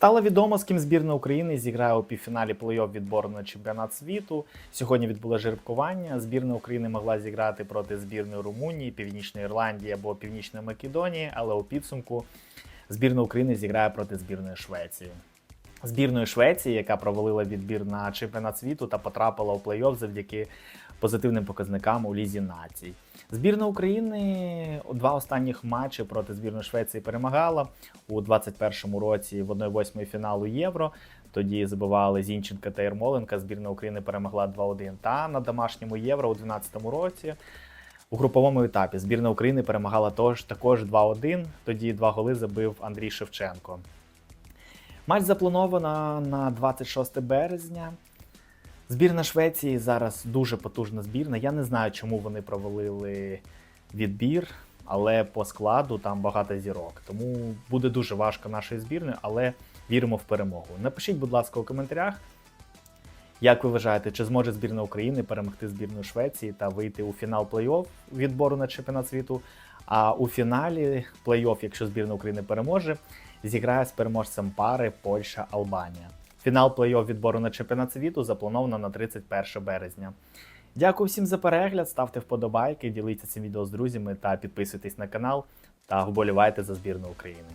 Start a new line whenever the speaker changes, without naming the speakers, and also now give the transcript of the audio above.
Стало відомо, з ким збірна України зіграє у півфіналі плей-офф відбору на чемпіонат світу. Сьогодні відбулося жеребкування. Збірна України могла зіграти проти збірної Румунії, Північної Ірландії або Північної Македонії, але у підсумку збірна України зіграє проти збірної Швеції. Збірної Швеції, яка провалила відбір на чемпіонат світу та потрапила у плей-офф завдяки позитивним показникам у лізі націй. Збірна України у два останніх матчі проти збірної Швеції перемагала у 21-му році в 1-8 фіналу Євро. Тоді забивали Зінченка та Єрмоленка. Збірна України перемогла 2-1. Та на домашньому євро у 2012 році. У груповому етапі збірна України перемагала також 2-1. Тоді два голи забив Андрій Шевченко. Матч заплановано на 26 березня. Збірна Швеції зараз дуже потужна збірна. Я не знаю, чому вони провалили відбір, але по складу там багато зірок. Тому буде дуже важко нашої збірної, але віримо в перемогу. Напишіть, будь ласка, у коментарях, як ви вважаєте, чи зможе збірна України перемогти збірну Швеції та вийти у фінал плей-офф відбору на чемпіонат світу. А у фіналі плей-офф, якщо збірна України переможе, зіграє з переможцем пари Польща-Албанія. Фінал плей-офф відбору на чемпіонат світу заплановано на 31 березня. Дякую всім за перегляд, ставте вподобайки, діліться цим відео з друзями та підписуйтесь на канал та вболівайте за збірну України.